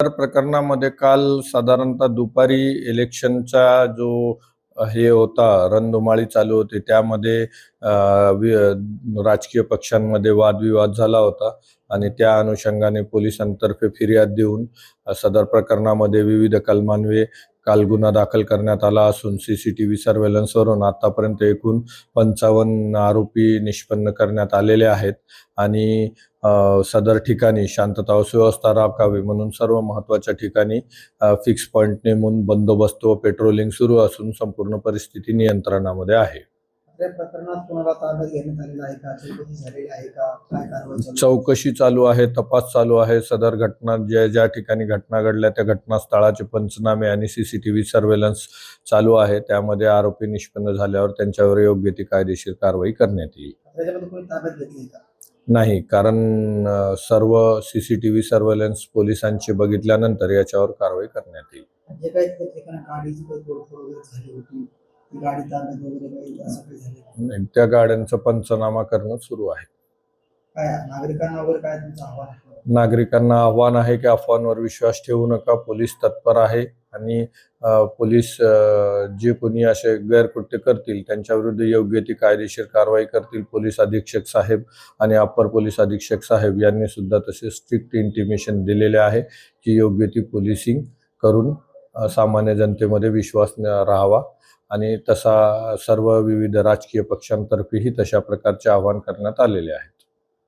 तर प्रकरणामध्ये काल साधारणतः दुपारी इलेक्शनचा जो हे होता रणधुमाळी चालू होती त्यामध्ये राजकीय पक्षांमध्ये वादविवाद झाला होता आणि त्या अनुषंगाने पोलिसांतर्फे फिर्याद देऊन सदर प्रकरणामध्ये विविध कलमान्वये काल गुन्हा दाखल करण्यात आला असून सीसीटीव्ही सर्व्हेलन्सवरून आतापर्यंत एकूण पंचावन्न आरोपी निष्पन्न करण्यात आलेले आहेत आणि सदर ठिकाणी शांतता व सुव्यवस्था राखावी म्हणून सर्व महत्त्वाच्या ठिकाणी फिक्स पॉईंट नेमून बंदोबस्त व पेट्रोलिंग सुरू असून संपूर्ण परिस्थिती नियंत्रणामध्ये आहे. या प्रकरणात कोणाला ताब्यात घेण्यात आलेला आहे का? चौकशी झालेली आहे का? काय कारवाई चालू आहे? चौकशी चालू आहे तपास चालू आहे. सदर घटना ज्या ज्या ठिकाणी घटना घडल्या त्या घटनास्थळाचे पंचनामे आणि सीसीटीव्ही सर्व्हेलन्स चालू आहे. त्यामध्ये आरोपी निष्पन्न झाल्यावर त्यांच्यावर योग्य ती कायदेशीर कारवाई करण्यात येईल. त्याच्यामध्ये कोणी ताब्यात घेतली का? नाही कारण सर्व सीसीटीव्ही सर्व्हेलन्स पोलिसांची बघितल्यानंतर याच्यावर कारवाई करण्यात येईल. जे काही ती गाडी ताब्यात वगैरे काही असं काही झालं का? त्या गाड्यांचा पंचनामा करणं सुरू आहे काय नागरिकांना वगैरे काय तुमचं आव्हान आहे नागरिकांना आव्हान आहे की अफवांवर विश्वास ठेवू नका पोलीस तत्पर आहे आणि अ, पोलीस अ, जे कोणी असे गैरकृत्य करतील त्यांच्या विरुद्ध योग्य ती कायदेशीर कारवाई करतील पोलीस अधीक्षक साहेब आणि अप्पर पोलीस अधीक्षक साहेब यांनी सुद्धा तसे स्ट्रिक्ट इंटिमेशन दिलेले आहे की योग्य ती पोलिसिंग करून सामान्य जनतेमध्ये विश्वास राहावा आणि तसा सर्व विविध राजकीय पक्षांतर्फेही तशा प्रकारचे आवाहन करण्यात आलेले आहे.